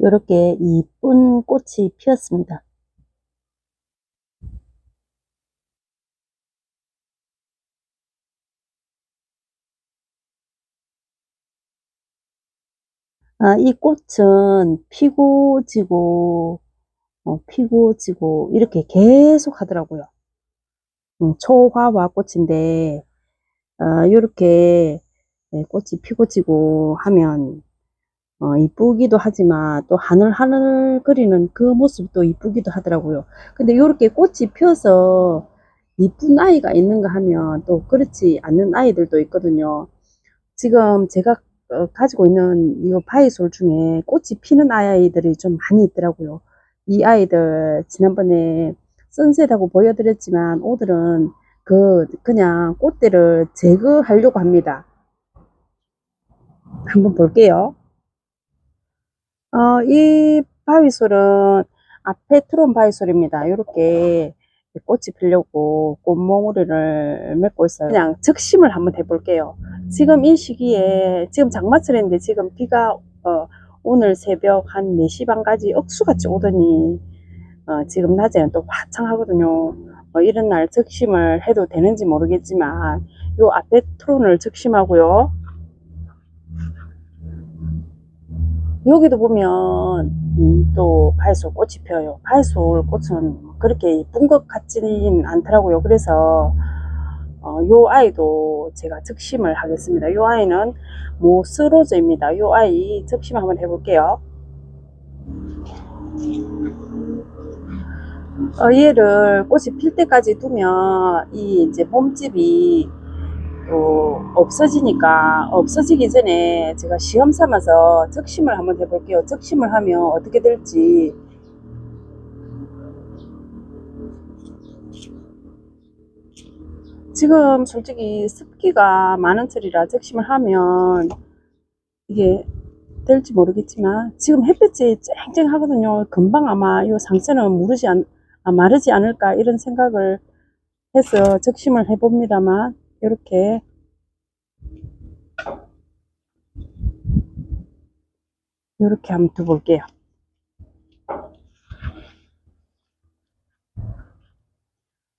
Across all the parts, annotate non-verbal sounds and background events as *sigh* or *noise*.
이렇게 이쁜 꽃이 피었습니다. 아, 이 꽃은 피고 지고 어, 피고 지고 이렇게 계속 하더라고요. 음, 초화화 꽃인데 어, 이렇게 네, 꽃이 피고 지고 하면 어, 이쁘기도 하지만 또 하늘 하늘 그리는 그 모습도 이쁘기도 하더라고요. 근데 이렇게 꽃이 피어서 이쁜 아이가 있는가 하면 또 그렇지 않는 아이들도 있거든요. 지금 제가 어, 가지고 있는 이 바이솔 중에 꽃이 피는 아이들이 좀 많이 있더라고요. 이 아이들 지난번에 선셋하고 보여드렸지만 오늘은 그 그냥 꽃대를 제거하려고 합니다. 한번 볼게요. 어, 이 바위솔은 아페트론 바위솔입니다. 이렇게 꽃이 피려고 꽃몽우리를 맺고 있어요. 그냥 적심을 한번 해볼게요. 지금 이 시기에 지금 장마철인데 지금 비가 어, 오늘 새벽 한 4시 반까지 억수같이 오더니 어, 지금 낮에는 또 화창하거든요. 어, 이런 날 적심을 해도 되는지 모르겠지만 요 아페트론을 적심하고요. 여기도 보면 음, 또 바이솔 꽃이 펴요. 바이솔 꽃은 그렇게 예쁜 것 같지는 않더라고요. 그래서 어, 요 아이도 제가 적심을 하겠습니다. 요 아이는 모스로즈입니다. 요 아이 적심 한번 해볼게요. 어, 얘를 꽃이 필 때까지 두면 이 이제 몸집이 또 없어지니까 없어지기 전에 제가 시험 삼아서 적심을 한번 해볼게요. 적심을 하면 어떻게 될지 지금 솔직히 습기가 많은 철이라 적심을 하면 이게 될지 모르겠지만 지금 햇볕이 쨍쨍하거든요. 금방 아마 이 상처는 무르지 않, 아, 마르지 않을까 이런 생각을 해서 적심을 해봅니다만 이렇게 이렇게 한번 두볼게요.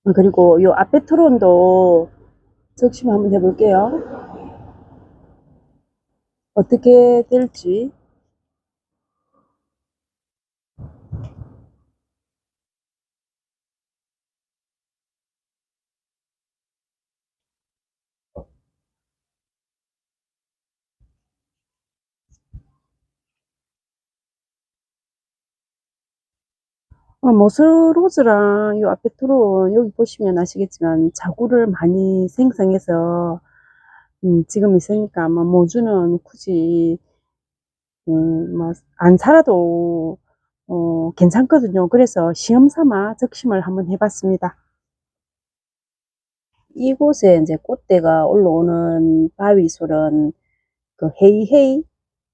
어, 그리고 이 앞에 토론도 적심 한번 해볼게요. 어떻게 될지. 어, 모스로즈랑 이 앞에 토론 여기 보시면 아시겠지만 자구를 많이 생성해서 음, 지금 있으니까 아마 모주는 굳이 음, 뭐안 살아도 어, 괜찮거든요. 그래서 시험 삼아 적심을 한번 해봤습니다. 이곳에 이제 꽃대가 올라오는 바위솔은 그 헤이헤이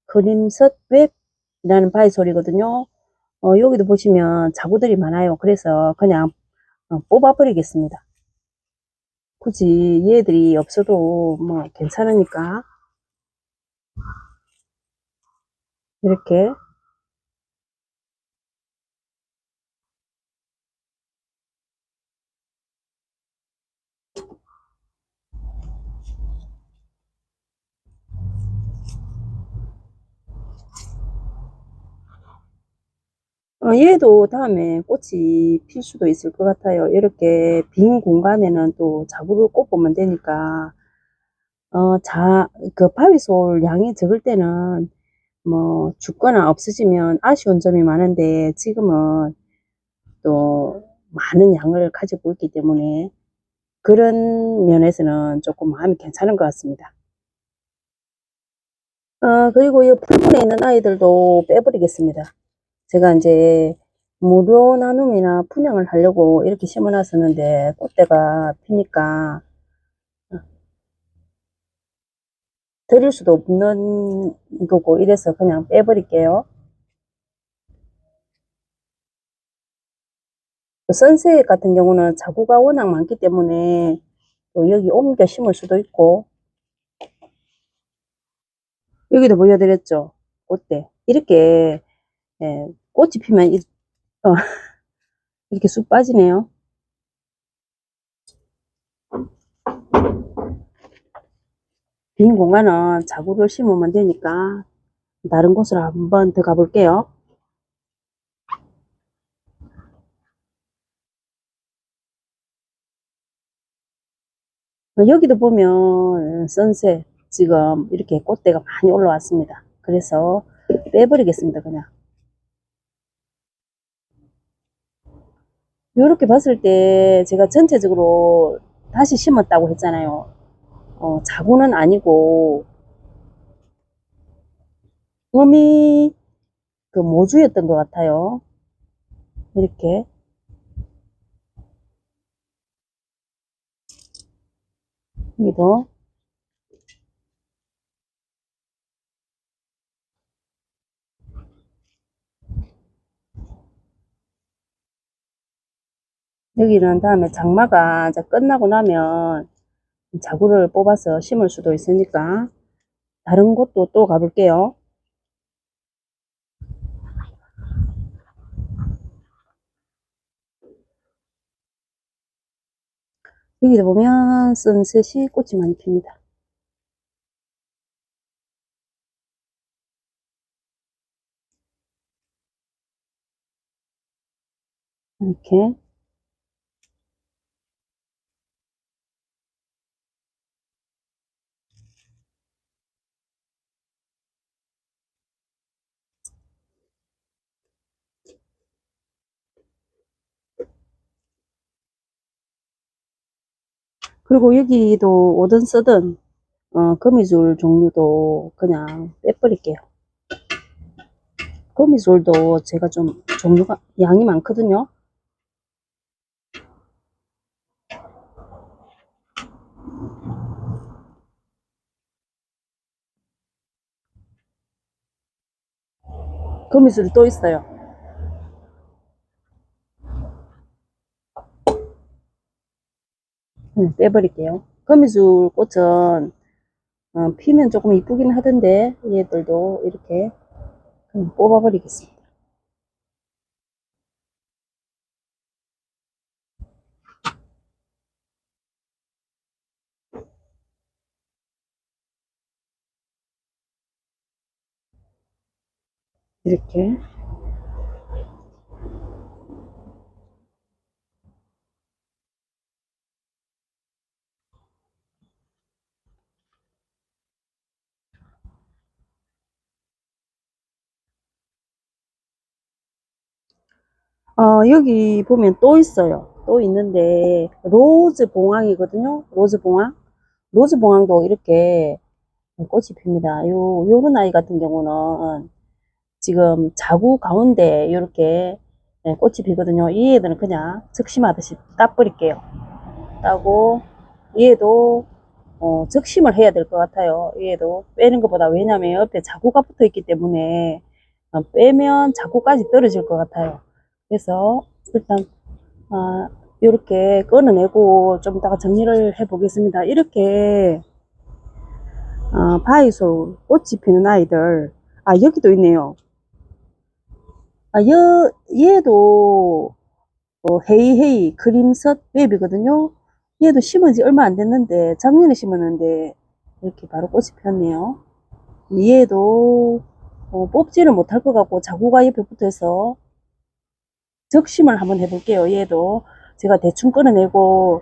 그림섯 웹이라는 바위솔이거든요. 어, 여기도 보시면 자구들이 많아요. 그래서 그냥 어, 뽑아버리겠습니다. 굳이 얘들이 없어도 뭐 괜찮으니까 이렇게 어, 얘도 다음에 꽃이 필 수도 있을 것 같아요. 이렇게 빈 공간에는 또 자구를 꽂으면 되니까, 어, 자, 그 바위솔 양이 적을 때는 뭐 죽거나 없어지면 아쉬운 점이 많은데 지금은 또 많은 양을 가지고 있기 때문에 그런 면에서는 조금 마음이 괜찮은 것 같습니다. 어, 그리고 이 풀분에 있는 아이들도 빼버리겠습니다. 제가 이제 무료 나눔이나 분양을 하려고 이렇게 심어 놨었는데 꽃대가 피니까 드릴 수도 없는 거고 이래서 그냥 빼버릴게요. 선셋 같은 경우는 자구가 워낙 많기 때문에 또 여기 옮겨 심을 수도 있고. 여기도 보여드렸죠? 꽃대. 이렇게 예, 꽃이 피면 이, 어, *laughs* 이렇게 쑥 빠지네요. 빈 공간은 자구를 심으면 되니까 다른 곳으로 한번 더 가볼게요. 어, 여기도 보면 선셋 지금 이렇게 꽃대가 많이 올라왔습니다. 그래서 빼버리겠습니다. 그냥. 이렇게 봤을 때 제가 전체적으로 다시 심었다고 했잖아요. 어, 자구는 아니고 음이 그 모주였던 것 같아요. 이렇게 여기도 여기는 다음에 장마가 이제 끝나고 나면 자구를 뽑아서 심을 수도 있으니까 다른 곳도 또 가볼게요. 여기도 보면 선셋이 꽃이 많이 핍니다. 이렇게 그리고 여기도 오든 쓰든 어, 거미줄 종류도 그냥 빼버릴게요. 거미줄도 제가 좀 종류가 양이 많거든요. 거미줄이 또 있어요. 음, 빼버릴게요. 거미줄 꽃은 어, 피면 조금 이쁘긴 하던데 얘들도 이렇게 뽑아버리겠습니다. 이렇게 어, 여기 보면 또 있어요. 또 있는데 로즈 봉황이거든요. 로즈 봉황. 로즈 봉황도 이렇게 꽃이 핍니다. 요 요런 아이 같은 경우는 지금 자구 가운데 이렇게 네, 꽃이 피거든요. 이 애들은 그냥 적심하듯이 따버릴게요. 따고 얘도 어, 적심을 해야 될 것 같아요. 얘도 빼는 것보다 왜냐면 옆에 자구가 붙어 있기 때문에 어, 빼면 자구까지 떨어질 것 같아요. 그래서 일단 어, 이렇게 끊어내고 좀 이따가 정리를 해 보겠습니다. 이렇게 어, 바이솔 꽃이 피는 아이들 아 여기도 있네요. 아, 여, 얘도 어, 헤이헤이 크림섯 웹이거든요. 얘도 심은 지 얼마 안 됐는데 작년에 심었는데 이렇게 바로 꽃이 폈네요. 얘도 어, 뽑지를 못할 것 같고 자구가 옆에 붙어서 적심을 한번 해볼게요. 얘도 제가 대충 끊어내고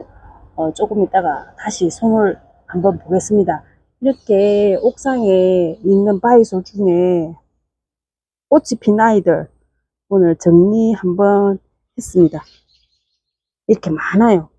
어, 조금 있다가 다시 손을 한번 보겠습니다. 이렇게 옥상에 있는 바이솔 중에 꽃이 핀 아이들 오늘 정리 한번 했습니다. 이렇게 많아요.